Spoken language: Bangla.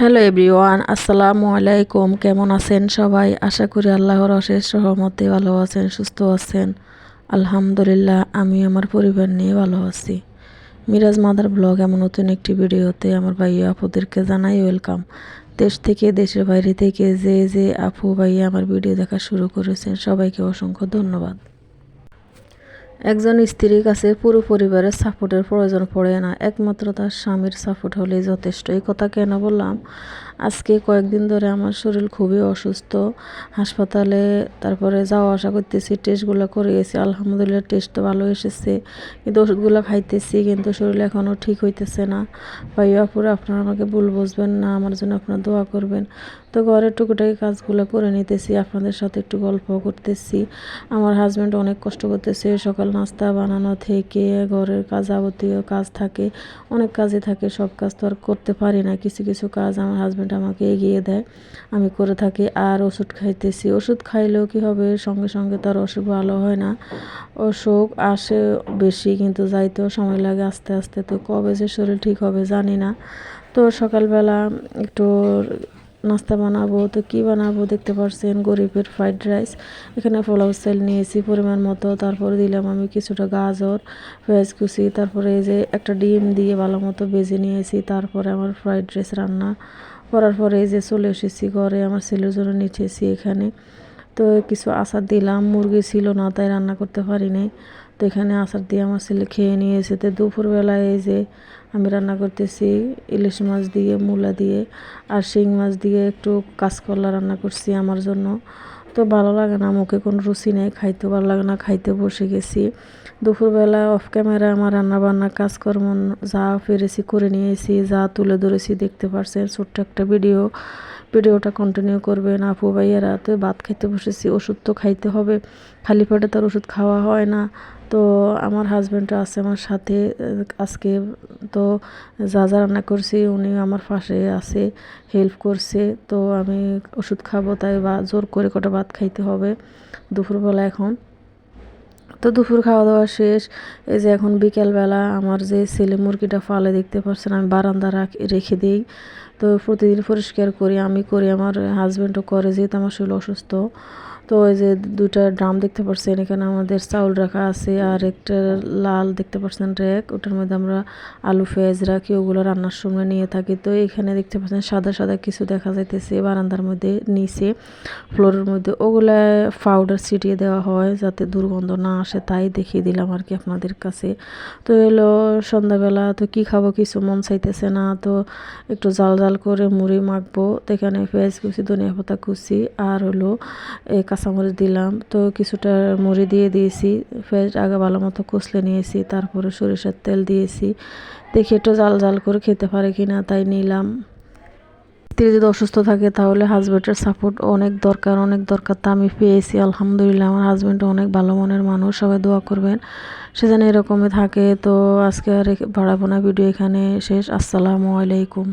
হ্যালো এভরিওয়ান, আসসালামু আলাইকুম। কেমন আছেন সবাই? আশা করি আল্লাহর অশেষ সহমতে ভালো আছেন, সুস্থ আছেন। আলহামদুলিল্লাহ আমি আমার পরিবার নিয়ে ভালো আছি। মিরাজ মাদার ব্লগ এমন নতুন একটি ভিডিওতে আমার ভাইয়া আপুদেরকে জানাই ওয়েলকাম। দেশ থেকে, দেশের বাইরে থেকে যে যে আপু ভাইয়া আমার ভিডিও দেখা শুরু করেছেন, সবাইকে অসংখ্য ধন্যবাদ। একজন স্ত্রীর কাছে পুরো পরিবারের সাপোর্টের প্রয়োজন পড়ে না। একমাত্র তার স্বামীর সাপোর্ট হলেই যথেষ্ট। এই কথা কেন বললাম? আজকে কয়েকদিন ধরে আমার শরীর খুবই অসুস্থ। হাসপাতালে তারপরে যাওয়া আসা করতেছি টেস্টগুলো করে গেছি। আলহামদুলিল্লাহ টেস্ট তো ভালো এসেছে। কিন্তু ওষুধগুলো খাইতেছি কিন্তু শরীর এখনও ঠিক হইতেছে না। ভাইয়া পুরো আপনারা আমাকে ভুল বুঝবেন না, আমার জন্য আপনারা দোয়া করবেন। তো ঘরের টুকুটাকি কাজগুলো করে নিতেছি, আপনাদের সাথে একটু গল্প করতেছি। আমার হাজব্যান্ড অনেক কষ্ট করতেছে, সকাল নাস্তা বানানো থেকে, ঘরের কাজ যাবতীয় কাজ থাকে, অনেক কাজে থাকে, সব কাজ তো আর করতে পারি না। কিছু কিছু কাজ আমার হাজব্যান্ড আমাকে এগিয়ে দেয়। আমি করে থাকি আর ওষুধ খাইতেছি। ওষুধ খাইলেও কি হবে? সঙ্গে সঙ্গে তার অসুখ ভালো হয় না। অসুখ আসে বেশি, কিন্তু যাইতেও সময় লাগে আস্তে আস্তে। তো কবে যে শরীর ঠিক হবে জানি না। তো সকালবেলা একটু নাস্তা বানাবো। তো কী বানাবো দেখতে পারছেন? গরিবের ফ্রাইড রাইস এখানে পোলাও সেল নিয়েছি পরিমাণ মতো। তারপরে দিলাম আমি কিছুটা গাজর, পেঁয়াজ কুচি। তারপরে এই যে একটা ডিম দিয়ে ভালো মতো বেজে নিয়েছি। তারপরে আমার ফ্রাইড রাইস রান্না করার পরে এই যে চলে এসেছি ঘরে, আমার ছেলের জন্য নিচেছি এখানে। তো কিছু আচার দিলাম, মুরগি ছিল না, তাই রান্না করতে পারি নাই। তো এখানে আচার দিয়ে আমার ছেলে খেয়ে নিয়েছে। তো দুপুরবেলায় এই যে আমি রান্না করতেছি ইলিশ মাছ দিয়ে, মূলা দিয়ে আর শিং মাছ দিয়ে একটু কাঁচকলা রান্না করছি আমার জন্য। তো ভালো লাগে না, মুখে কোনো রুচি নেই, খাইতে ভালো লাগে না, খাইতে বসে গেছি। দুপুরবেলা অফ ক্যামেরা আমার রান্না বান্না কাজকর্ম যা ফিরেছি করে নিয়েছি, যা তুলে ধরেছি, দেখতে পারছেন, ছোট্ট একটা ভিডিও। ভিডিওটা কন্টিনিউ করবেন। আপু ভাইয়েরা তো ভাত খাইতে বসেছি, ওষুধ তো খাইতে হবে, খালি পেটে তার ওষুধ খাওয়া হয় না। তো আমার হাজব্যান্ডটা আছে আমার সাথে, আজকে তো যা যা রান্না করছি উনি আমার পাশে আছে হেল্প করছে। তো আমি ওষুধ খাব, তাই বা জোর করে কটা ভাত খাইতে হবে দুপুরবেলা এখন। তো দুপুর খাওয়া দাওয়া শেষ, এই যে এখন বিকেলবেলা আমার যে ছেলে মুরগিটা ফালে দেখতে পাচ্ছেন আমি বারান্দা রাখ, রেখে দিই। তো প্রতিদিন পরিষ্কার করি, আমি করি, আমার হাজব্যান্ডও করে, যেহেতু আমার শরীর অসুস্থ। তো ওই যে দুটা ড্রাম দেখতে পাচ্ছেন এখানে আমাদের চাউল রাখা আছে আর একটা লাল দেখতে পাচ্ছেন র্যাক ওটার মধ্যে আমরা আলু পেঁয়াজ রাখি, ওগুলো রান্নার সময় নিয়ে থাকি। তো এখানে দেখতে পাচ্ছেন সাদা সাদা কিছু দেখা যাইতেছে বারান্দার মধ্যে, নিচে ফ্লোরের মধ্যে, ওগুলা পাউডার ছিটিয়ে দেওয়া হয় যাতে দুর্গন্ধ না আসে, তাই দেখিয়ে দিলাম আর কি আপনাদের কাছে। তো এলো সন্ধ্যাবেলা, তো কি খাব কিছু মন চাইতেছে না, তো একটু জাল জাল করে মুড়ি মাখবো। তো এখানে পেঁয়াজ কুচি, ধনিয়া পাতা কুচি আর হলো কাঁচামরিচ দিলাম। তো কিছুটা মুড়ি দিয়ে দিয়েছি। ফের আগে ভালো মতো কষলে নিয়েছি। তারপরে সরিষার তেল দিয়েছি। দেখি একটু জাল জাল করে খেতে পারে কি না তাই নিলাম। স্ত্রী যদি অসুস্থ থাকে তাহলে হাজব্যান্ডের সাপোর্ট অনেক দরকার অনেক দরকার। তা আমি পেয়েছি, আলহামদুলিল্লাহ। আমার হাজব্যান্ড অনেক ভালো মনের মানুষ, সবাই দোয়া করবেন। সে যেন এরকমই থাকে। তো আজকে আর বাড়াবো না। ভিডিও এখানে শেষ। আসসালামু আলাইকুম।